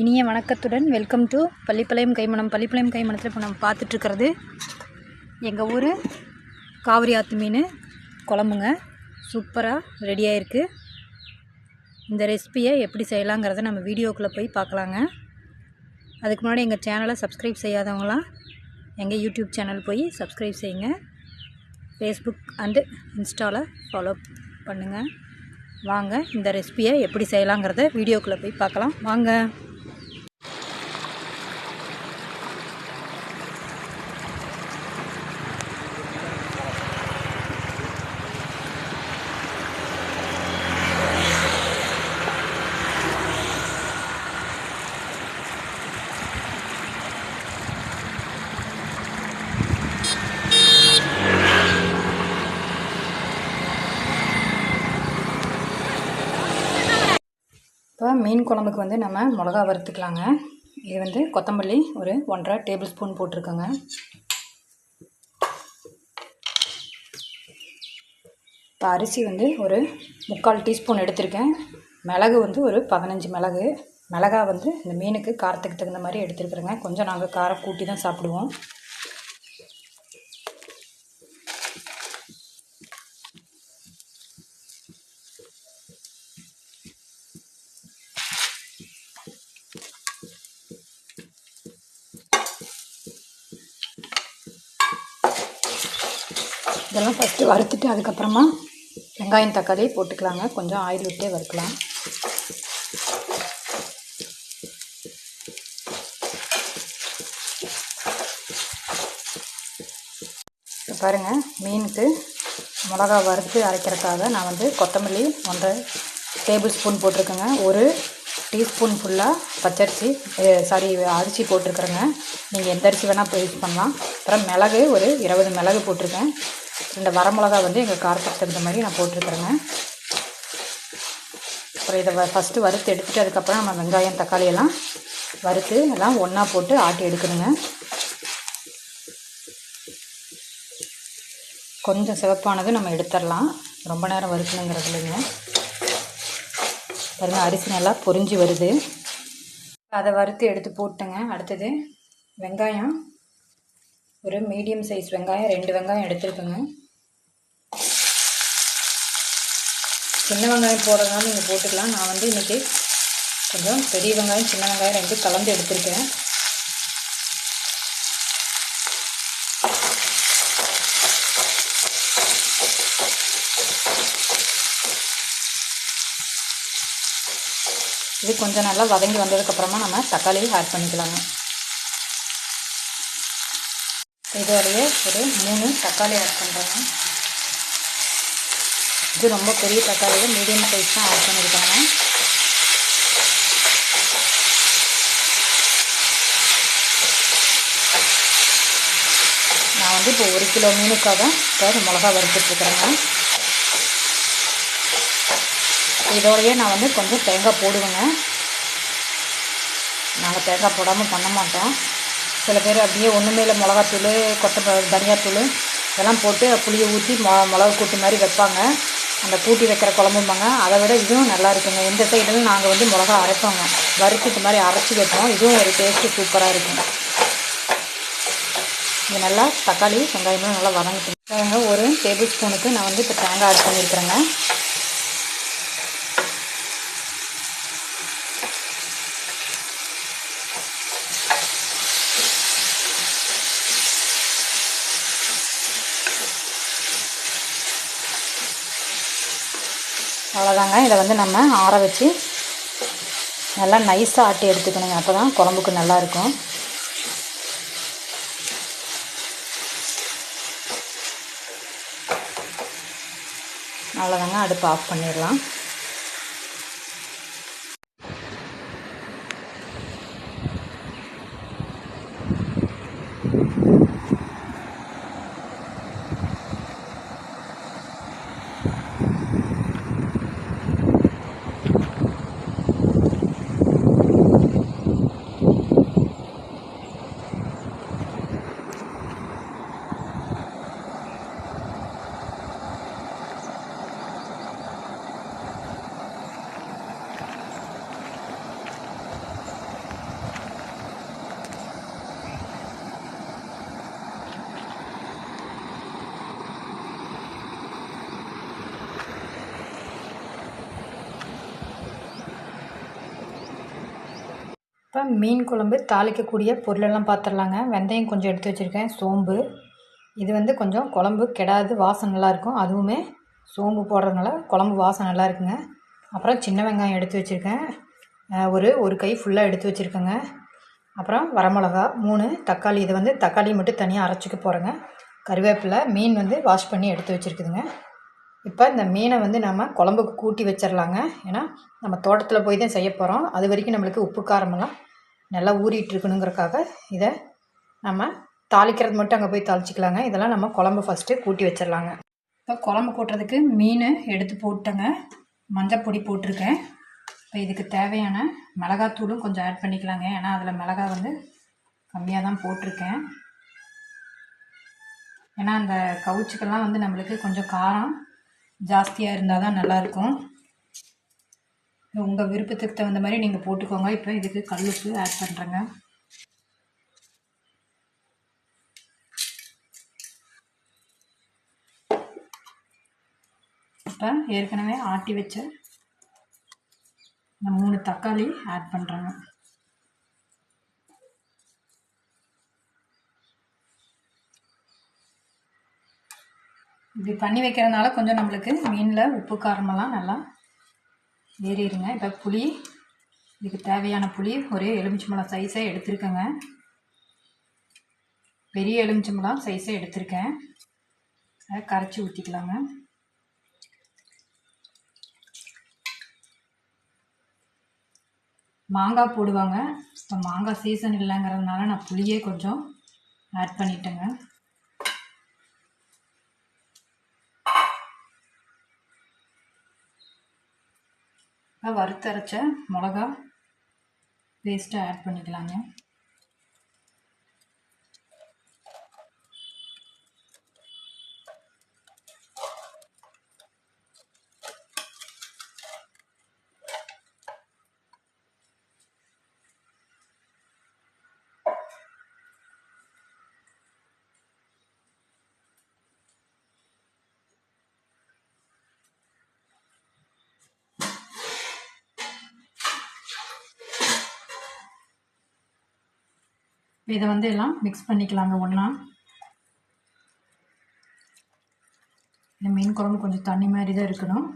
இனிய வணக்கத்துடன் welcome to Pallipalayam Kaimanam. Pallipalayam கைமணத்தில் இப்போ நம்ம பார்த்துட்ருக்கிறது எங்கள் ஊர் காவிரி ஆற்று மீன் குழம்புங்க. சூப்பராக ரெடியாக இருக்குது இந்த ரெசிபியை எப்படி செய்யலாங்கிறத நம்ம வீடியோக்குள்ளே போய் பார்க்கலாங்க. அதுக்கு முன்னாடி எங்கள் சேனலை சப்ஸ்கிரைப் செய்யாதவங்களாம் எங்கள் யூடியூப் சேனல் போய் சப்ஸ்கிரைப் செய்யுங்க. ஃபேஸ்புக் அண்டு இன்ஸ்டாவில் ஃபாலோ பண்ணுங்கள் வாங்க இந்த ரெசிபியை எப்படி செய்யலாங்கிறத வீடியோக்குள்ளே போய் பார்க்கலாம். வாங்க. மீன் குழம்புக்கு வந்து நம்ம மிளகா வறுத்துக்கலாங்க. இது வந்து கொத்தமல்லி ஒரு ஒன்றரை டேபிள் ஸ்பூன் போட்டிருக்கோங்க. இப்போ அரிசி வந்து ஒரு முக்கால் டீஸ்பூன் எடுத்திருக்கேன். மிளகு வந்து ஒரு பதினஞ்சு மிளகு. மிளகா வந்து இந்த மீனுக்கு காரத்துக்கு தகுந்த மாதிரி எடுத்துருக்குறேங்க. கொஞ்சம் நாங்கள் காரம் கூட்டி தான் சாப்பிடுவோம். இதெல்லாம் ஃபஸ்ட்டு வறுத்துட்டு அதுக்கப்புறமா வெங்காயம் தக்காளி போட்டுக்கலாங்க. கொஞ்சம் ஆயில் விட்டே வறுக்கலாம். இப்போ பாருங்கள் மீனுக்கு மிளகா வறுத்து அரைக்கிறதுக்காக நான் வந்து கொத்தமல்லி ஒன்றரை டேபிள் ஸ்பூன் போட்டிருக்கேங்க. ஒரு டீஸ்பூன் ஃபுல்லாக பச்சரிசி சாரி அரிசி போட்டிருக்குறேங்க. நீங்கள் எந்த அரிசி வேணால் யூஸ் பண்ணலாம். அப்புறம் மிளகு ஒரு இருபது மிளகு போட்டிருக்கேன். இந்த வரமிளகா வந்து எங்கள் காரத்துக்கு தகுந்த மாதிரி நான் போட்டிருக்கிறேங்க. அப்புறம் இதை ஃபஸ்ட்டு வறுத்து எடுத்துகிட்டு அதுக்கப்புறம் நம்ம வெங்காயம் தக்காளி எல்லாம் வறுத்து எல்லாம் ஒன்றா போட்டு ஆட்டி எடுக்கணுங்க. கொஞ்சம் சிவப்பானது நம்ம எடுத்துடலாம். ரொம்ப நேரம் வறுக்கணுங்கிறது இல்லைங்க. பாருங்கள் அரிசி நல்லா பொறிஞ்சு வருது. அதை வறுத்து எடுத்து போட்டுங்க. அடுத்தது வெங்காயம். ஒரு மீடியம் சைஸ் வெங்காயம் ரெண்டு வெங்காயம் எடுத்துருக்குங்க. சின்ன வெங்காயம் போடுறதுனால நீங்கள் போட்டுக்கலாம். நான் வந்து இன்றைக்கி கொஞ்சம் பெரிய வெங்காயம் சின்ன வெங்காயம் ரெண்டு கலந்து எடுத்திருக்கேன். இது கொஞ்சம் நல்லா வதங்கி வந்ததுக்கப்புறமா நம்ம தக்காளி ஆட் பண்ணிக்கலாங்க. இதோடைய ஒரு மூணு தக்காளி ஆட் பண்ணுறோங்க இது ரொம்ப பெரிய தக்காளியில் மீடியம் சைஸ் தான் ஆட் பண்ணியிருக்காங்க. நான் வந்து இப்போ ஒரு கிலோ மீனுக்காக இப்போ மிளகா வறுத்துட்ருக்குறேங்க இதோடையே நான் வந்து கொஞ்சம் தேங்காய் போடுவேங்க. நாங்கள் தேங்காய் போடாமல் பண்ண மாட்டோம். சில பேர் அப்படியே ஒன்றுமே இல்லை மிளகாத்தூள் கொத்த தனியாத்தூள் இதெல்லாம் போட்டு புளியை ஊற்றி மொ மிளகு கூட்டு மாதிரி வைப்பாங்க. அந்த பூட்டி வைக்கிற குழம்பும்பாங்க. அதை விட இதுவும் நல்லா இருக்குங்க. இந்த சைடில் நாங்கள் வந்து மிளகா அரைப்போங்க. வறுத்து இது மாதிரி அரைச்சி வைப்போம். இதுவும் ஒரு டேஸ்ட்டு சூப்பராக இருக்குங்க இது நல்லா தக்காளி வெங்காயமும் நல்லா வதங்கிட்டு ஒரு டேபிள் ஸ்பூனுக்கு நான் வந்து இப்போ தேங்காய் ஆட் பண்ணியிருக்கிறேங்க அவ்வளோதாங்க. இதை வந்து நம்ம ஆற வச்சு நல்லா நைஸாக ஆட்டி எடுத்துக்கணுங்க. அப்போ தான் குழம்புக்கு நல்லாயிருக்கும் அவ்வளோதாங்க. அடுப்பு ஆஃப் பண்ணிடலாம். மீன் குழம்பு தாளிக்கக்கூடிய பொருளெல்லாம் பார்த்துடலாங்க வெந்தயம் கொஞ்சம் எடுத்து வச்சுருக்கேன் சோம்பு. இது வந்து கொஞ்சம் குழம்பு கெடாது வாசம் நல்லாயிருக்கும் அதுவுமே சோம்பு போடுறதுனால குழம்பு வாசம் நல்லா இருக்குங்க. அப்புறம் சின்ன வெங்காயம் எடுத்து வச்சுருக்கேன். ஒரு ஒரு கை ஃபுல்லாக எடுத்து வச்சுருக்கேங்க. அப்புறம் வரமிளகா மூணு தக்காளி. இது வந்து தக்காளி மட்டும் தனியாக அரைச்சிக்க போகிறேங்க கருவேப்பிலை மீன் வந்து வாஷ் பண்ணி எடுத்து வச்சுருக்குதுங்க. இப்போ இந்த மீனை வந்து நம்ம குழம்புக்கு கூட்டி வச்சிடலாங்க ஏன்னா நம்ம தோட்டத்தில் போய் தான் செய்ய போகிறோம் அது வரைக்கும் நம்மளுக்கு உப்பு காரமெல்லாம் நல்லா ஊறிட்டு இருக்கணுங்கிறக்காக இதை நம்ம தாளிக்கிறது மட்டும் அங்கே போய் தாளிச்சிக்கலாங்க. இதெல்லாம் நம்ம குழம்பு ஃபஸ்ட்டு கூட்டி வச்சிடலாங்க இப்போ குழம்பு கூட்டுறதுக்கு மீன் எடுத்து போட்டேங்க. மஞ்சப்பொடி போட்டிருக்கேன். இப்போ இதுக்கு தேவையான மிளகாத்தூளும் கொஞ்சம் ஆட் பண்ணிக்கலாங்க. ஏன்னா அதில் மிளகா வந்து கம்மியாக தான் போட்டிருக்கேன். ஏன்னா அந்த கவுச்சுக்கெல்லாம் வந்து நம்மளுக்கு கொஞ்சம் காரம் ஜாஸ்தியாக இருந்தால் தான் நல்லாயிருக்கும். உங்கள் விருப்பத்துக்கு தகுந்த மாதிரி நீங்கள் போட்டுக்கோங்க. இப்போ இதுக்கு கல்லுப்பு ஆட் பண்ணுறேங்க இப்போ ஏற்கனவே ஆட்டி வச்ச இந்த மூணு தக்காளி ஆட் பண்ணுறேங்க இப்படி பண்ணி வைக்கிறதுனால கொஞ்சம் நம்மளுக்கு மீனில் உப்பு காரமெல்லாம் நல்லா ஏறிடுங்க இப்போ புளி இதுக்கு தேவையான புளி ஒரே எலுமிச்சம்பழம் சைஸை எடுத்திருக்கேங்க. பெரிய எலுமிச்சம்பழம் சைஸை எடுத்திருக்கேன். அதை கரைச்சி ஊற்றிக்கலாங்க மாங்காய் போடுவாங்க. இப்போ மாங்காய் சீசன் இல்லைங்கிறதுனால நான் புளியே கொஞ்சம் ஆட் பண்ணிட்டேங்க. வறுத்தரைச்ச மிளகா பேஸ்ட்டை ஆட் பண்ணிக்கலாங்க. இதை வந்து எல்லாம் மிக்ஸ் பண்ணிக்கலாங்க ஒன்றா இந்த மீன் குழம்பு கொஞ்சம் தண்ணி மாதிரி தான் இருக்கணும்.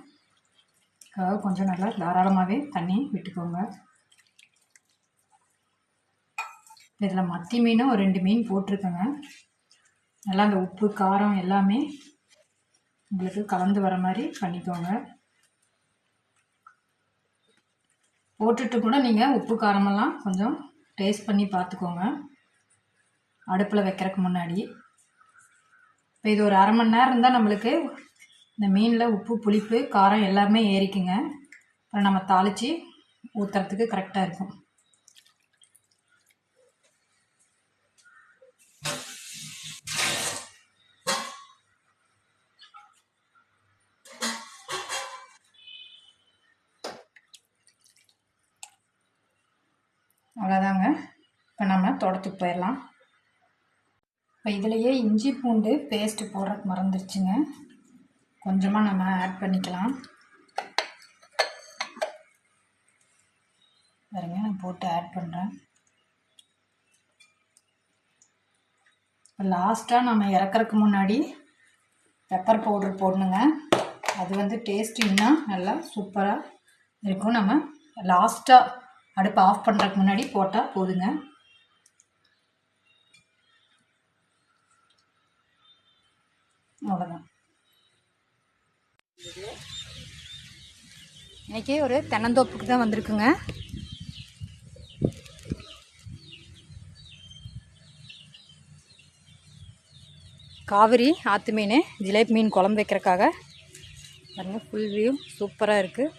அதுக்காக கொஞ்சம் நல்லா தாராளமாகவே தண்ணி விட்டுக்கோங்க. இதில் மத்தி மீனும் ஒரு ரெண்டு மீன் போட்டிருக்கேங்க. நல்லா அந்த உப்பு காரம் எல்லாமே உங்களுக்கு கலந்து வர மாதிரி பண்ணிக்கோங்க. போட்டுட்டு கூட நீங்கள் உப்பு காரமெல்லாம் கொஞ்சம் டேஸ்ட் பண்ணி பார்த்துக்கோங்க. அடுப்பில் வைக்கிறதுக்கு முன்னாடி. இப்போ இது ஒரு அரை மணி நேரம் இருந்தால் நம்மளுக்கு இந்த மீனில் உப்பு புளிப்பு காரம் எல்லாமே ஏறிக்குங்க. அப்புறம் நம்ம தாளித்து ஊற்றுறதுக்கு கரெக்டாக இருக்கும். அவ்வளோதாங்க இப்போ நம்ம தோட்டத்துக்கு போயிடலாம். இப்போ இதுலேயே இஞ்சி பூண்டு பேஸ்ட்டு போடுறதுக்கு மறந்துருச்சுங்க. கொஞ்சமாக நம்ம ஆட் பண்ணிக்கலாம். பாருங்க நான் போட்டு ஆட் பண்ணுறேன் இப்போ லாஸ்ட்டாக நம்ம இறக்குறக்கு முன்னாடி பெப்பர் பவுடர் போடணுங்க. அது வந்து டேஸ்ட் இன்னும் நல்லா சூப்பராக இருக்கும். நம்ம லாஸ்ட்டாக அடுப்பை ஆஃப் பண்ணுறதுக்கு முன்னாடி போட்டால் போதுங்க. அவ்வளோதான் இன்றைக்கி ஒரு தென்னந்தோப்புக்கு தான் வந்திருக்குங்க. காவிரி ஆற்று மீன் ஜிலேபி மீன் குழம்பு வைக்கிறக்காக பாருங்கள் ஃபுல் வியூ சூப்பராக இருக்குது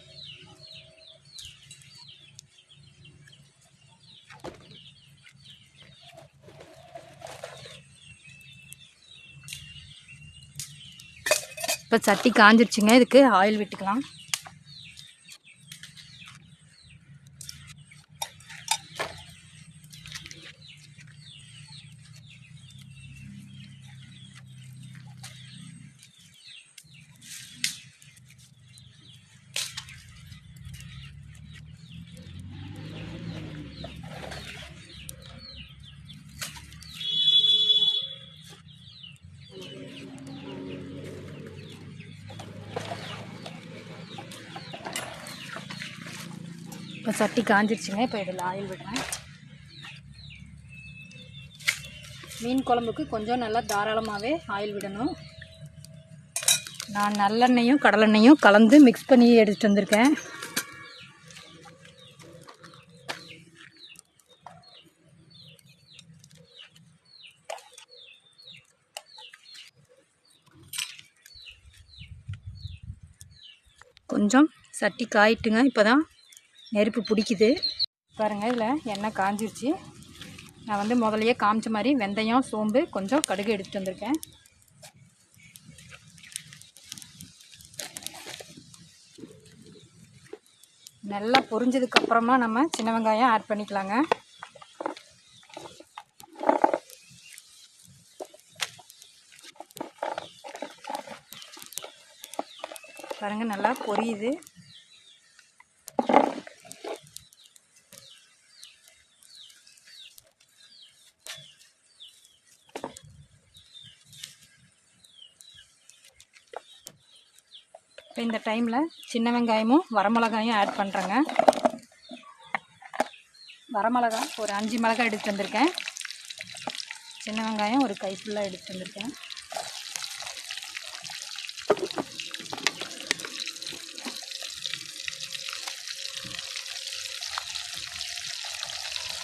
இப்போ சட்டி காஞ்சிருச்சுங்க. இதுக்கு ஆயில் விட்டுக்கலாம். இப்போ சட்டி காஞ்சிருச்சுங்க இப்போ இதில் ஆயில் விடுறேன். மீன் குழம்புக்கு கொஞ்சம் நல்லா தாராளமாகவே ஆயில் விடணும். நான் நல்லெண்ணெயும் கடலெண்ணெயும் கலந்து மிக்ஸ் பண்ணி எடுத்துகிட்டு வந்திருக்கேன். கொஞ்சம் சட்டி காயிட்டுங்க இப்போ தான் நெருப்பு பிடிக்குது. பாருங்கள் இதில் எண்ணெய் காஞ்சிருச்சு. நான் வந்து முதலையே காமிச்ச மாதிரி வெந்தயம் சோம்பு கொஞ்சம் கடுகு எடுத்துகிட்டு வந்திருக்கேன். நல்லா பொரிஞ்சதுக்கப்புறமா நம்ம சின்ன வெங்காயம் ஆட் பண்ணிக்கலாங்க. பாருங்க நல்லா பொரியுது. இப்போ இந்த டைமில் சின்ன வெங்காயமும் வரமிளகாயும் ஆட் பண்ணுறேங்க வரமிளகா ஒரு அஞ்சு மிளகாய் எடுத்து வந்திருக்கேன். சின்ன வெங்காயம் ஒரு கை ஃபுல்லாக எடுத்து வந்திருக்கேன்.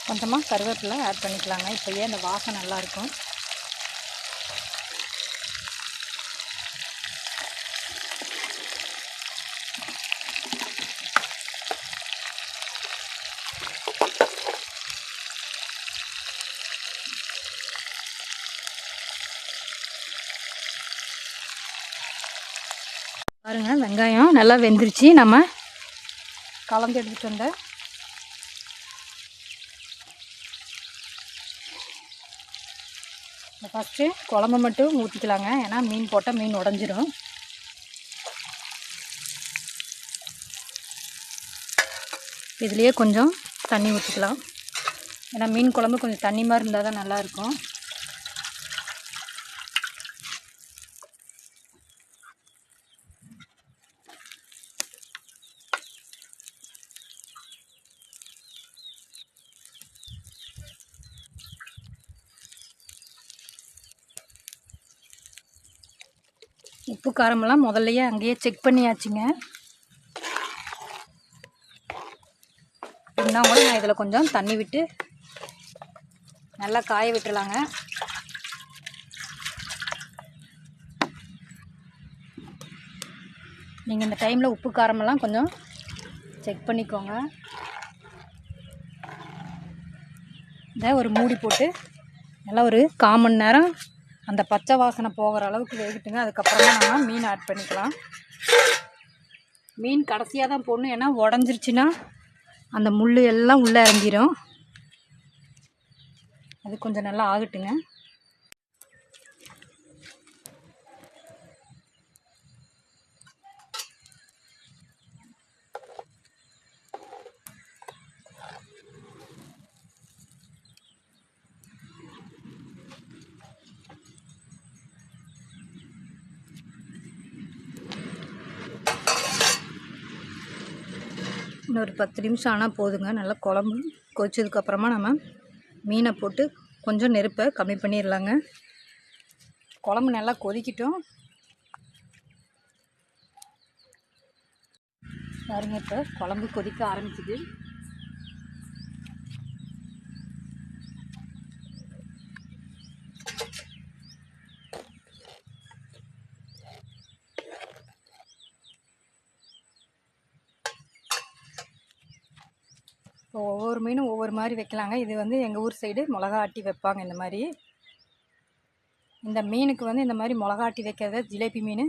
கொஞ்சமாக கருவேப்பிலை ஆட் பண்ணிக்கலாங்க. இப்போயே அந்த வாசம் நல்லாயிருக்கும் பாருங்க வெங்காயம் நல்லா வெந்துருச்சு. நம்ம கலந்து எடுத்துகிட்டு வந்த ஃபஸ்ட்டு குழம்பு மட்டும் ஊற்றிக்கலாங்க ஏன்னா மீன் போட்டால் மீன் உடஞ்சிரும். இதுலேயே கொஞ்சம் தண்ணி ஊற்றிக்கலாம் ஏன்னா மீன் குழம்பு கொஞ்சம் தண்ணி மாதிரி இருந்தால் தான் நல்லாயிருக்கும் உப்பு காரமெல்லாம் முதல்லையே அங்கேயே செக் பண்ணியாச்சுங்க. இருந்தால் கூட நான் இதில் கொஞ்சம் தண்ணி விட்டு நல்லா காய விட்டுலாங்க நீங்கள் இந்த டைமில் உப்பு காரமெல்லாம் கொஞ்சம் செக் பண்ணிக்கோங்க. இதை ஒரு மூடி போட்டு நல்லா ஒரு கால் மணி நேரம் அந்த பச்சை வாசனை போகிற அளவுக்கு வேகட்டுங்க. அதுக்கப்புறமா நம்ம மீன் ஆட் பண்ணிக்கலாம். மீன் கடைசியாக தான் போடணும். ஏன்னா உடஞ்சிருச்சுன்னா அந்த முள் எல்லாம் உள்ளே இறங்கிடும் அது கொஞ்சம் நல்லா ஆகட்டுங்க. இன்னொரு பத்து நிமிஷம் ஆனால் போதுங்க. நல்லா குழம்பு கொதிச்சதுக்கப்புறமா நம்ம மீனை போட்டு கொஞ்சம் நெருப்பை கம்மி பண்ணிடலாங்க. குழம்பு நல்லா கொதிக்கட்டும். பாருங்க இப்போ குழம்பு கொதிக்க ஆரம்பிக்குது. இப்போ ஒவ்வொரு மீனும் ஒவ்வொரு மாதிரி வைக்கலாங்க. இது வந்து எங்கள் ஊர் சைடு மிளகா ஆட்டி வைப்பாங்க இந்த மாதிரி. இந்த மீனுக்கு வந்து இந்த மாதிரி மிளகா ஆட்டி வைக்கிறத ஜிலேபி மீன்.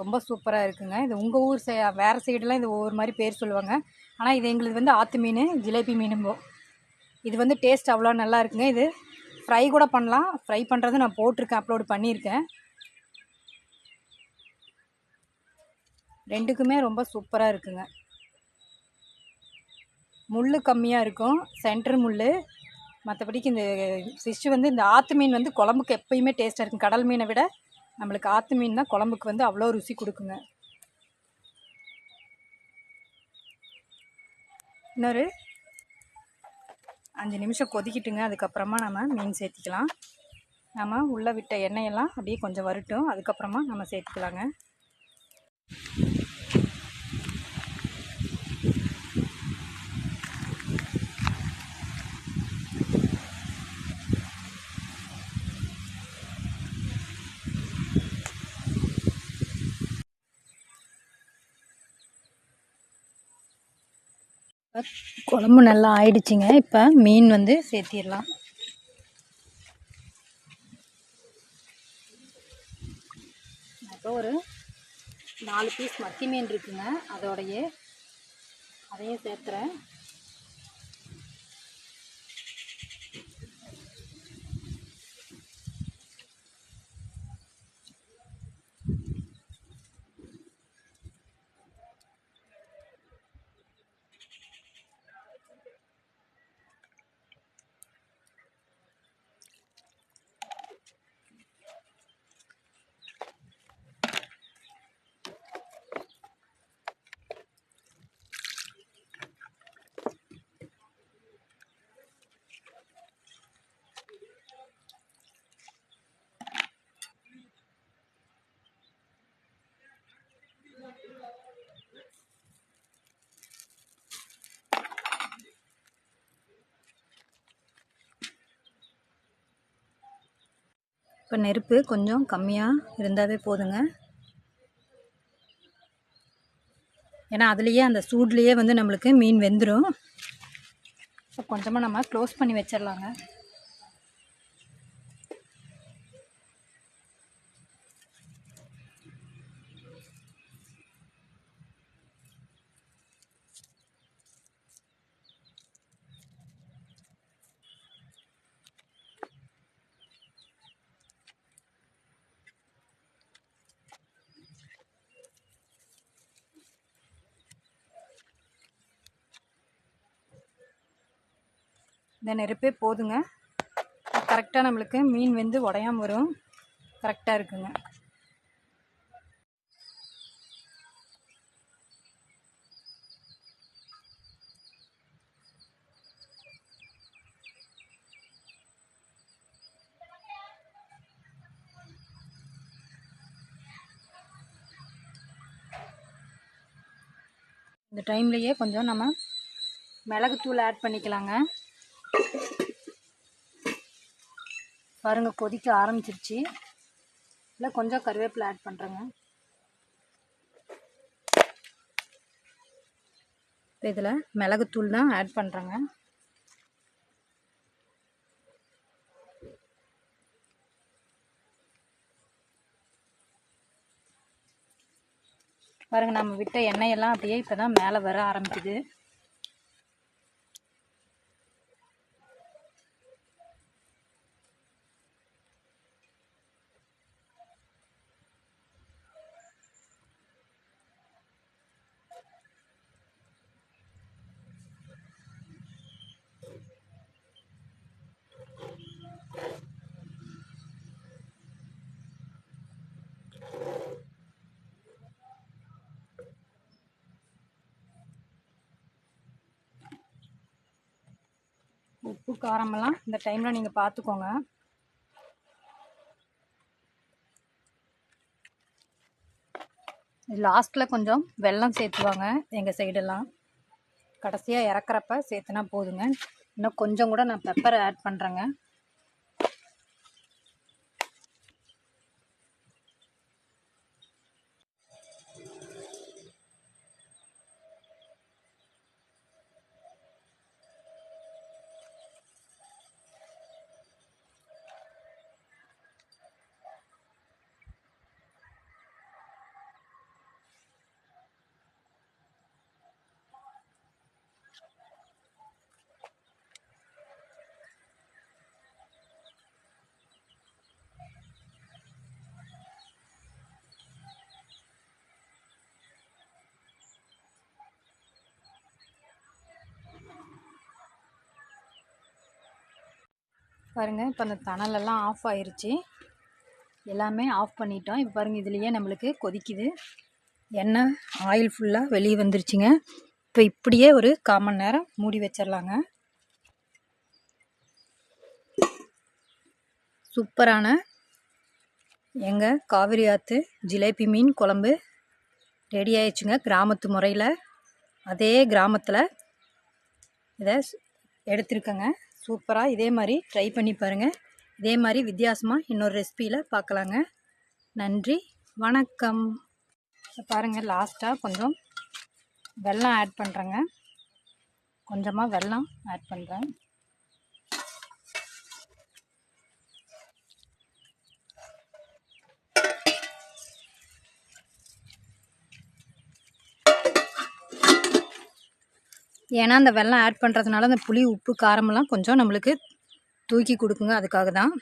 ரொம்ப சூப்பராக இருக்குங்க. இது உங்கள் ஊர் சை வேறு சைடெலாம் இது ஒவ்வொரு மாதிரி பேர் சொல்லுவாங்க. ஆனால் இது எங்களுக்கு வந்து ஆற்று மீன் ஜிலேபி மீனும்போ இது வந்து டேஸ்ட் அவ்வளோ நல்லா இருக்குங்க. இது ஃப்ரை கூட பண்ணலாம். ஃப்ரை பண்ணுறது நான் போட்டிருக்கேன் அப்லோடு பண்ணியிருக்கேன். ரெண்டுக்குமே ரொம்ப சூப்பராக இருக்குங்க. முள் கம்மியாக இருக்கும் சென்டர் முள் மற்றபடிக்கு இந்த ஃபிஷ் வந்து இந்த ஆற்று மீன் வந்து குழம்புக்கு எப்பயுமே டேஸ்ட்டாக இருக்கும். கடல் மீனை விட நம்மளுக்கு ஆற்று மீன் தான் குழம்புக்கு வந்து அவ்வளோ ருசி கொடுக்குங்க. இன்னொரு அஞ்சு நிமிஷம் கொதிக்கிட்டுங்க. அதுக்கப்புறமா நம்ம மீன் சேர்த்திக்கலாம். நம்ம உள்ளே விட்ட எண்ணெயெல்லாம் அப்படியே கொஞ்சம் வரட்டும். அதுக்கப்புறமா நம்ம சேர்த்துக்கலாங்க. குழம்பு நல்லா ஆயிடுச்சுங்க. இப்போ மீன் வந்து சேர்த்திடலாம். இப்போ ஒரு நாலு பீஸ் மத்தி மீன் இருக்குங்க. அதோடைய அதையும் சேர்த்துறேன். இப்போ நெருப்பு கொஞ்சம் கம்மியாக இருந்தாவே போதுங்க. ஏன்னா அதுலேயே அந்த சூட்லேயே வந்து நம்மளுக்கு மீன் வெந்துடும் இப்போ கொஞ்சமாக நம்ம க்ளோஸ் பண்ணி வச்சிடலாங்க இந்த நெருப்பே போதுங்க. கரெக்டாக நம்மளுக்கு மீன் வெந்து உடையாமல் வரும். கரெக்டாக இருக்குங்க. இந்த டைம்லேயே கொஞ்சம் நம்ம மிளகுத்தூள் ஆட் பண்ணிக்கலாங்க. பாருங்க கொதிக்க ஆரம்பிச்சிருச்சு. இல்லை கொஞ்சம் கருவேப்பிலை ஆட் பண்ணுறேங்க இப்போ இதில் மிளகுத்தூள் தான் ஆட் பண்ணுறேங்க பாருங்க நம்ம விட்ட எண்ணெயெல்லாம் அப்படியே இப்போ தான் மேலே வர ஆரம்பிக்குது உப்பு காரமெல்லாம் இந்த டைமில் நீங்கள் பார்த்துக்கோங்க லாஸ்ட்டில் கொஞ்சம் வெல்லம் சேர்த்துவாங்க எங்கள் சைடெல்லாம் கடைசியாக இறக்குறப்ப சேர்த்துனா போதுங்க. இன்னும் கொஞ்சம் கூட நான் பெப்பரை ஆட் பண்ணுறேங்க பாருங்கள் இப்போ அந்த தணலெல்லாம் ஆஃப் ஆயிடுச்சு எல்லாமே ஆஃப் பண்ணிட்டோம். இப்போ பாருங்கள் இதுலேயே நம்மளுக்கு கொதிக்குது. எண்ணெய் ஆயில் ஃபுல்லாக வெளியே வந்துருச்சுங்க. இப்போ இப்படியே ஒரு கால் மணி நேரம் மூடி வச்சிடலாங்க சூப்பரான எங்கள் காவிரி ஆற்று ஜிலேபி மீன் குழம்பு ரெடி ஆயிடுச்சுங்க கிராமத்து முறையில். அதே கிராமத்தில் இதை ஸ்- எடுத்திருக்கேங்க. சூப்பராக இதே மாதிரி ட்ரை பண்ணி பாருங்கள் இதே மாதிரி வித்தியாசமாக இன்னொரு ரெசிபியில் பார்க்கலாங்க நன்றி வணக்கம். பாருங்கள் லாஸ்ட்டாக கொஞ்சம் வெல்லம் ஆட் பண்ணுறேங்க கொஞ்சமாக வெல்லம் ஆட் பண்ணுறேன் ஏன்னா அந்த வெல்லம் ஆட் பண்ணுறதுனால அந்த புளி உப்பு காரமெல்லாம் கொஞ்சம் நம்மளுக்கு தூக்கி கொடுக்குங்க. அதுக்காக தான்